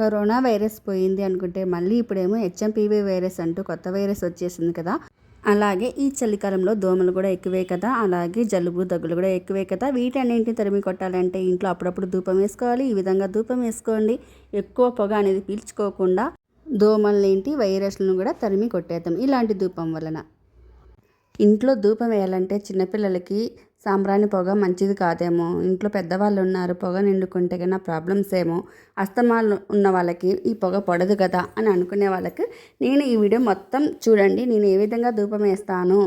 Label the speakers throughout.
Speaker 1: Corona virus పోయింది అనుకుంటే మళ్ళీ ఇప్పుడేమో హెచ్ఎంపీవీ వైరస్ అంటూ కొత్త వైరస్ వచ్చేసింది కదా. అలాగే ఈ చలికాలంలో దోమలు కూడా ఎక్కువే కదా. అలాగే జలుబు దగ్గులు కూడా ఎక్కువే కదా. వీటన్నింటిని తరిమి కొట్టాలంటే ఇంట్లో అప్పుడప్పుడు ధూపం వేసుకోవాలి. ఈ విధంగా ధూపం వేసుకోండి. ఎక్కువ పొగ అనేది పీల్చుకోకుండా దోమలనేంటి వైరస్లను కూడా తరిమి కొట్టేద్దాం ఇలాంటి ధూపం వలన. ఇంట్లో ధూపం వేయాలంటే చిన్నపిల్లలకి సాంబ్రాణి పొగ మంచిది కాదేమో. ఇంట్లో పెద్దవాళ్ళు ఉన్నారు పొగ నిండుకుంటే కన్నా ప్రాబ్లమ్స్ ఏమో. అస్తమాలు ఉన్న వాళ్ళకి ఈ పొగ పడదు కదా అని అనుకునే వాళ్ళకి నేను ఈ వీడియో మొత్తం చూడండి. నేను ఏ విధంగా ధూపం వేస్తాను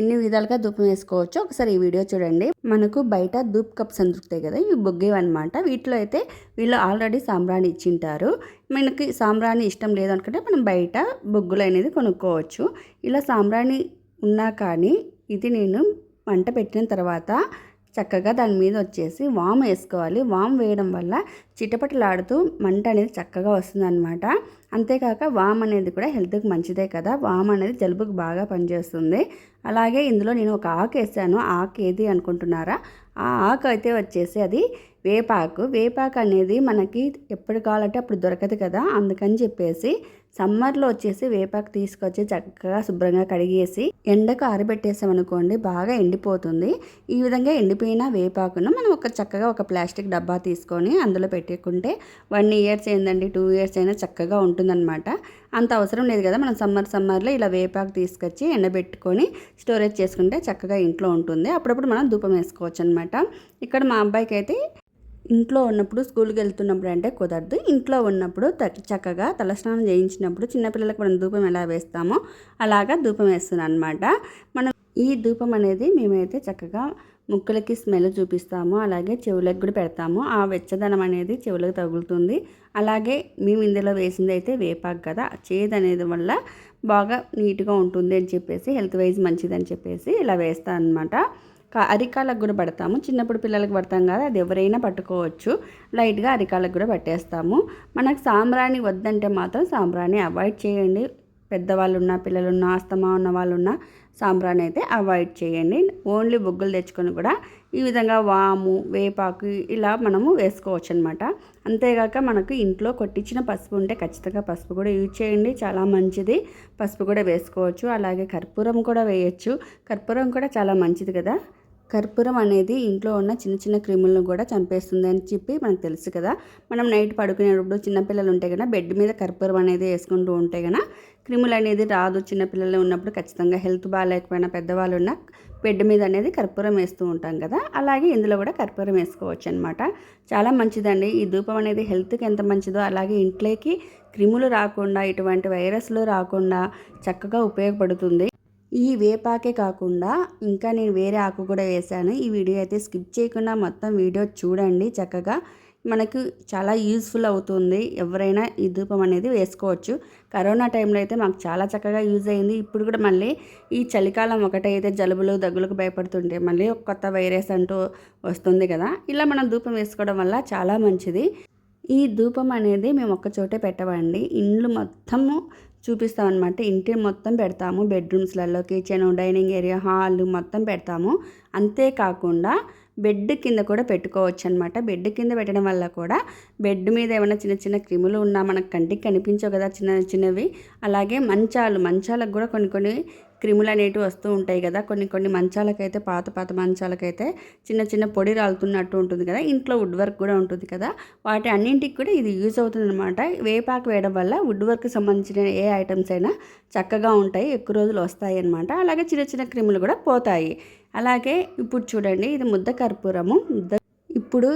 Speaker 1: ఎన్ని విధాలుగా ధూపం వేసుకోవచ్చు ఒకసారి ఈ వీడియో చూడండి. మనకు బయట ధూప్ కప్స్ అని దొరుకుతాయి కదా ఇవి బొగ్గేవి అనమాట వీటిలో అయితే వీళ్ళు ఆల్రెడీ సాంబ్రాణి ఇచ్చింటారు. మనకి సాంబ్రాణి ఇష్టం లేదనుకుంటే మనం బయట బొగ్గులు అనేది కొనుక్కోవచ్చు. ఇలా సాంబ్రాణి ఉన్నా కానీ ఇది నేను మంట పెట్టిన తర్వాత చక్కగా దాని మీద వచ్చేసి వామ్ వేసుకోవాలి. వామ్ వేయడం వల్ల చిటపటలాడుతూ మంట అనేది చక్కగా వస్తుందన్నమాట. అంతేకాక వామ్ అనేది కూడా హెల్త్కి మంచిదే కదా. వామ్ అనేది జలుబుకి బాగా పనిచేస్తుంది. అలాగే ఇందులో నేను ఒక ఆకు వేసాను. ఆకు ఏది అనుకుంటున్నారా? ఆ ఆకు అయితే వచ్చేసి అది వేపాకు. వేపాకు అనేది మనకి ఎప్పుడు కావాలంటే అప్పుడు దొరకదు కదా. అందుకని చెప్పేసి సమ్మర్లో వచ్చేసి వేపాకు తీసుకొచ్చి చక్కగా శుభ్రంగా కడిగేసి ఎండకు ఆరబెట్టేసామనుకోండి బాగా ఎండిపోతుంది. ఈ విధంగా ఎండిపోయిన వేపాకును మనం ఒక చక్కగా ఒక ప్లాస్టిక్ డబ్బా తీసుకొని అందులో పెట్టుకుంటే వన్ ఇయర్స్ ఏందండి టూ ఇయర్స్ అయినా చక్కగా ఉంటుందన్నమాట. అంత అవసరం లేదు కదా మనం సమ్మర్ సమ్మర్లో ఇలా వేపాకు తీసుకొచ్చి ఎండబెట్టుకొని స్టోరేజ్ చేసుకుంటే చక్కగా ఇంట్లో ఉంటుంది. అప్పుడప్పుడు మనం ధూపం వేసుకోవచ్చు అనమాట ఇక్కడ మా అబ్బాయికి అయితే ఇంట్లో ఉన్నప్పుడు స్కూల్కి వెళ్తున్నప్పుడు అంటే కుదరదు. ఇంట్లో ఉన్నప్పుడు చక్కగా తలస్నానం చేయించినప్పుడు చిన్నపిల్లలకు మనం ధూపం ఎలా వేస్తామో అలాగా ధూపం వేస్తున్నాను అనమాట మనం ఈ ధూపం అనేది మేమైతే చక్కగా ముక్కలకి స్మెల్ చూపిస్తాము అలాగే చెవులకు కూడా పెడతాము. ఆ వెచ్చదనం అనేది చెవులకు తగులుతుంది. అలాగే మేము ఇందులో వేసింది అయితే వేపాకు కదా చేదు అనేది వల్ల బాగా నీట్గా ఉంటుంది అని చెప్పేసి హెల్త్ వైజ్ మంచిదని చెప్పేసి ఇలా వేస్తాను అనమాట అరికాలకు కూడా పడతాము. చిన్నప్పుడు పిల్లలకు పడతాం కదా అది ఎవరైనా పట్టుకోవచ్చు. లైట్గా అరికాలకు కూడా పట్టేస్తాము. మనకు సాంబ్రాణి వద్దంటే మాత్రం సాంబ్రాణి అవాయిడ్ చేయండి. పెద్దవాళ్ళు ఉన్న పిల్లలున్న ఆస్తమా ఉన్న వాళ్ళు ఉన్న సాంబ్రాణి అయితే అవాయిడ్ చేయండి. ఓన్లీ బొగ్గులు తెచ్చుకొని కూడా ఈ విధంగా వాము వేపాకు ఇలా మనము వేసుకోవచ్చు అనమాట అంతేగాక మనకు ఇంట్లో కొట్టించిన పసుపు ఉంటే ఖచ్చితంగా పసుపు కూడా యూజ్ చేయండి. చాలా మంచిది. పసుపు కూడా వేసుకోవచ్చు. అలాగే కర్పూరం కూడా వేయచ్చు. కర్పూరం కూడా చాలా మంచిది కదా. కర్పూరం అనేది ఇంట్లో ఉన్న చిన్న చిన్న క్రిములను కూడా చంపేస్తుంది అని చెప్పి మనకు తెలుసు కదా. మనం నైట్ పడుకునేటప్పుడు చిన్నపిల్లలు ఉంటే కదా బెడ్ మీద కర్పూరం అనేది వేసుకుంటూ ఉంటే కదా క్రిములు అనేది రాదు. చిన్నపిల్లలు ఉన్నప్పుడు ఖచ్చితంగా హెల్త్ బాగాలేకపోయినా పెద్దవాళ్ళు ఉన్న బెడ్ మీద అనేది కర్పూరం వేస్తూ ఉంటాం కదా. అలాగే ఇందులో కూడా కర్పూరం వేసుకోవచ్చు అనమాట చాలా మంచిదండి. ఈ ధూపం అనేది హెల్త్కి ఎంత మంచిదో అలాగే ఇంట్లోకి క్రిములు రాకుండా ఇటువంటి వైరస్లు రాకుండా చక్కగా ఉపయోగపడుతుంది. ఈ వేపాకే కాకుండా ఇంకా నేను వేరే ఆకు కూడా వేసాను ఈ వీడియో అయితే స్కిప్ చేయకుండా మొత్తం వీడియో చూడండి చక్కగా. మనకు చాలా యూజ్ఫుల్ అవుతుంది. ఎవరైనా ఈ ధూపం అనేది వేసుకోవచ్చు. కరోనా టైంలో అయితే మాకు చాలా చక్కగా యూజ్ అయింది. ఇప్పుడు కూడా మళ్ళీ ఈ చలికాలం ఒకటైతే జలుబులు దగ్గులకు భయపడుతుంటే మళ్ళీ ఒక కొత్త వైరస్ అంటూ వస్తుంది కదా. ఇలా మనం ధూపం వేసుకోవడం వల్ల చాలా మంచిది. ఈ ధూపం అనేది మేము ఒక్క చోటే పెట్టవండి ఇండ్లు మొత్తము చూపిస్తామన్నమాట. ఇంటి మొత్తం పెడతాము. బెడ్రూమ్స్లలో కిచెన్ డైనింగ్ ఏరియా హాల్ మొత్తం పెడతాము. అంతేకాకుండా బెడ్ కింద కూడా పెట్టుకోవచ్చు అనమాట బెడ్ కింద పెట్టడం వల్ల కూడా బెడ్ మీద ఏమైనా చిన్న చిన్న క్రిములు ఉన్నా మనకు కంటికి కనిపించవు కదా చిన్న చిన్నవి. అలాగే మంచాలు మంచాలకు కూడా కొన్ని కొన్ని క్రిములు అనేటివి వస్తూ ఉంటాయి కదా. కొన్ని కొన్ని మంచాలకైతే పాత పాత మంచాలకైతే చిన్న చిన్న పొడి రాలుతున్నట్టు ఉంటుంది కదా. ఇంట్లో వుడ్ వర్క్ కూడా ఉంటుంది కదా. వాటి అన్నింటికి కూడా ఇది యూజ్ అవుతుంది అనమాట వేపాకు వేయడం వల్ల వుడ్ వర్క్కి సంబంధించిన ఏ ఐటమ్స్ అయినా చక్కగా ఉంటాయి ఎక్కువ రోజులు వస్తాయి అనమాట అలాగే చిన్న చిన్న క్రిములు కూడా పోతాయి. అలాగే ఇప్పుడు చూడండి ఇది ముద్ద కర్పూరము. ముద్ద ఇప్పుడు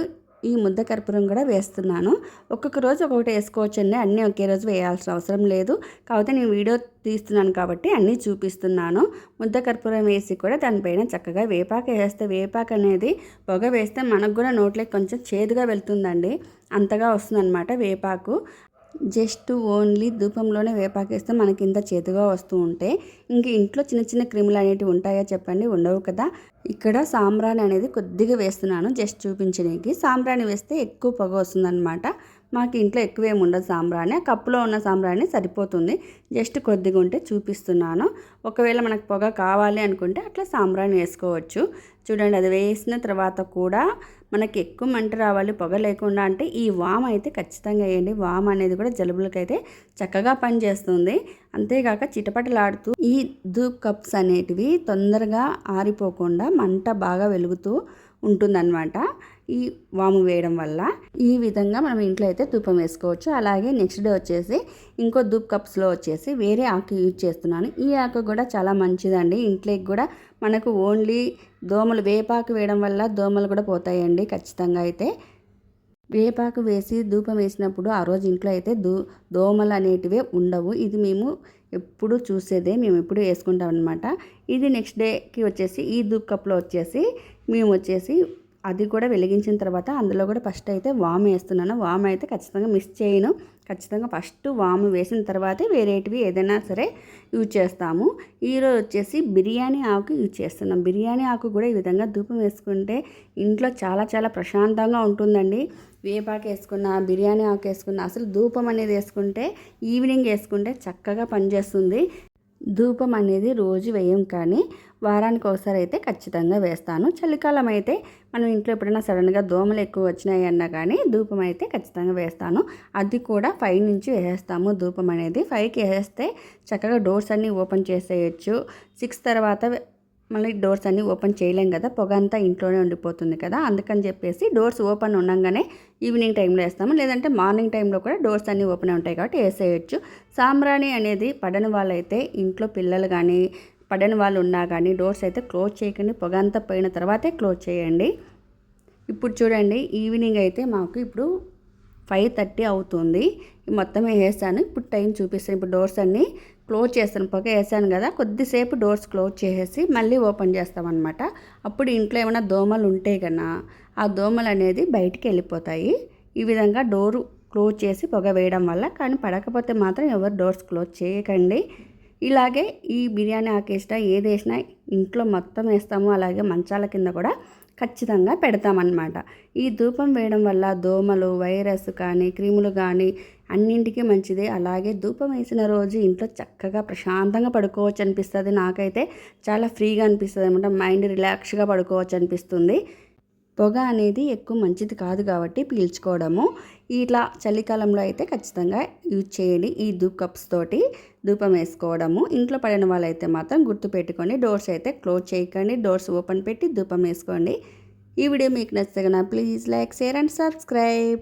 Speaker 1: ఈ ముద్ద కర్పూరం కూడా వేస్తున్నాను. ఒక్కొక్క రోజు ఒక్కొక్కటి వేసుకోవచ్చండి. అన్నీ ఒకే రోజు వేయాల్సిన అవసరం లేదు. కాకపోతే నేను వీడియో తీస్తున్నాను కాబట్టి అన్నీ చూపిస్తున్నాను. ముద్ద కర్పూరం వేసి కూడా దానిపైన చక్కగా వేపాక వేస్తే వేపాక అనేది పొగ వేస్తే మనకు కూడా నోట్లోకి కొంచెం చేదుగా వెళ్తుందండి. అంతగా వస్తుందన్నమాట వేపాకు. జస్ట్ ఓన్లీ ధూపంలోనే వేపాకేస్తే మనకి ఇంత చేతుగా వస్తూ ఉంటే ఇంక ఇంట్లో చిన్న చిన్న క్రిములు అనేటివి ఉంటాయా చెప్పండి? ఉండవు కదా. ఇక్కడ సాంబ్రాణి అనేది కొద్దిగా వేస్తున్నాను. జస్ట్ చూపించడానికి. సాంబ్రాణి వేస్తే ఎక్కువ పొగ వస్తుందన్నమాట. మాకు ఇంట్లో ఎక్కువ ఏమి ఉండదు సాంబ్రాణి. కప్పులో ఉన్న సాంబ్రాణి సరిపోతుంది. జస్ట్ కొద్దిగా ఉంటే చూపిస్తున్నాను. ఒకవేళ మనకు పొగ కావాలి అనుకుంటే అట్లా సాంబ్రాణి వేసుకోవచ్చు. చూడండి అది వేసిన తర్వాత కూడా మనకి ఎక్కువ మంట రావాలి పొగ లేకుండా అంటే ఈ వామ్ అయితే ఖచ్చితంగా వేయండి. వామ్ అనేది కూడా జలుబులకైతే చక్కగా పనిచేస్తుంది. అంతేకాక చిటపటలాడుతూ ఈ ధూప్ కప్స్ అనేటివి తొందరగా ఆరిపోకుండా మంట బాగా వెలుగుతూ ఉంటుందన్నమాట. ఈ వాము వేయడం వల్ల ఈ విధంగా మనం ఇంట్లో అయితే ధూపం వేసుకోవచ్చు. అలాగే నెక్స్ట్ డే వచ్చేసి ఇంకో ధూప్ కప్స్లో వచ్చేసి వేరే ఆకు యూజ్ చేస్తున్నాను. ఈ ఆకు కూడా చాలా మంచిదండి. ఇంట్లోకి కూడా మనకు ఓన్లీ దోమలు వేపాకు వేయడం వల్ల దోమలు కూడా పోతాయండి ఖచ్చితంగా అయితే. వేపాకు వేసి ధూపం వేసినప్పుడు ఆ రోజు ఇంట్లో అయితే దూ దోమలు అనేటివే ఉండవు. ఇది మేము ఎప్పుడు చూసేదే మేము ఎప్పుడు వేసుకుంటాం అనమాట ఇది నెక్స్ట్ డేకి వచ్చేసి ఈ ధూప్ కప్లో వచ్చేసి మేము వచ్చేసి అది కూడా వెలిగించిన తర్వాత అందులో కూడా ఫస్ట్ అయితే వామ్ వేస్తున్నాను. వామ్ అయితే ఖచ్చితంగా మిస్ చేయను. ఖచ్చితంగా ఫస్ట్ వాము వేసిన తర్వాతే వేరేటివి ఏదైనా సరే యూజ్ చేస్తాము. ఈరోజు వచ్చేసి బిర్యానీ ఆకు యూజ్ చేస్తున్నాం. బిర్యానీ ఆకు కూడా ఈ విధంగా ధూపం వేసుకుంటే ఇంట్లో చాలా చాలా ప్రశాంతంగా ఉంటుందండి. వేపాకు వేసుకున్న బిర్యానీ ఆకు వేసుకున్న అసలు ధూపం అనేది వేసుకుంటే ఈవినింగ్ వేసుకుంటే చక్కగా పనిచేస్తుంది. ధూపం అనేది రోజు వేయం కానీ వారానికి ఒకసారి అయితే ఖచ్చితంగా వేస్తాను. చలికాలం అయితే మనం ఇంట్లో ఎప్పుడైనా సడన్గా దోమలు ఎక్కువ వచ్చినాయి అన్నా కానీ ధూపం అయితే ఖచ్చితంగా వేస్తాను. అది కూడా ఫైవ్ నుంచి వేసేస్తాము ధూపం అనేది. ఫైవ్కి వేస్తే చక్కగా డోర్స్ అన్నీ ఓపెన్ చేసేయచ్చు. సిక్స్ తర్వాత మళ్ళీ డోర్స్ అన్నీ ఓపెన్ చేయలేం కదా పొగ అంతా ఇంట్లోనే ఉండిపోతుంది కదా అందుకని చెప్పేసి డోర్స్ ఓపెన్ ఉండగానే ఈవినింగ్ టైంలో వేస్తాము. లేదంటే మార్నింగ్ టైంలో కూడా డోర్స్ అన్నీ ఓపెన్ ఉంటాయి కాబట్టి వేసేయచ్చు. సాంబ్రాణి అనేది పడని వాళ్ళైతే ఇంట్లో పిల్లలు కానీ పడని వాళ్ళు ఉన్నా కానీ డోర్స్ అయితే క్లోజ్ చేయకండి. పొగ అంతా పోయిన తర్వాతే క్లోజ్ చేయండి. ఇప్పుడు చూడండి ఈవినింగ్ అయితే మాకు ఇప్పుడు ఫైవ్ థర్టీ అవుతుంది. మొత్తం వేసాను. ఇప్పుడు టైం చూపిస్తాను. ఇప్పుడు డోర్స్ అన్నీ క్లోజ్ చేస్తాను పొగ వేసాను కదా కొద్దిసేపు డోర్స్ క్లోజ్ చేసేసి మళ్ళీ ఓపెన్ చేస్తామన్నమాట. అప్పుడు ఇంట్లో ఏమైనా దోమలు ఉంటే కన్నా ఆ దోమలు అనేది బయటికి వెళ్ళిపోతాయి. ఈ విధంగా డోరు క్లోజ్ చేసి పొగ వేయడం వల్ల కానీ పడకపోతే మాత్రం ఎవరు డోర్స్ క్లోజ్ చేయకండి. ఇలాగే ఈ బిర్యానీ ఆకేసినా ఏది వేసినా ఇంట్లో మొత్తం వేస్తాము అలాగే మంచాల కింద కూడా ఖచ్చితంగా పెడతామన్నమాట. ఈ ధూపం వేయడం వల్ల దోమలు వైరస్ కానీ క్రిములు కానీ అన్నింటికీ మంచిదే. అలాగే ధూపం వేసిన రోజు ఇంట్లో చక్కగా ప్రశాంతంగా పడుకోవచ్చు అనిపిస్తుంది. నాకైతే చాలా ఫ్రీగా అనిపిస్తుంది అనమాట మైండ్ రిలాక్స్గా పడుకోవచ్చు అనిపిస్తుంది. పొగ అనేది ఎక్కువ మంచిది కాదు కాబట్టి పీల్చుకోవడము. ఇట్లా చలికాలంలో అయితే ఖచ్చితంగా యూజ్ చేయండి ఈ ధూప్ కప్స్ తోటి ధూపం వేసుకోవడము. ఇంట్లో పడిన వాళ్ళైతే మాత్రం గుర్తు పెట్టుకోండి. డోర్స్ అయితే క్లోజ్ చేయకండి. డోర్స్ ఓపెన్ పెట్టి ధూపం వేసుకోండి. ఈ వీడియో మీకు నచ్చితే please like share and subscribe.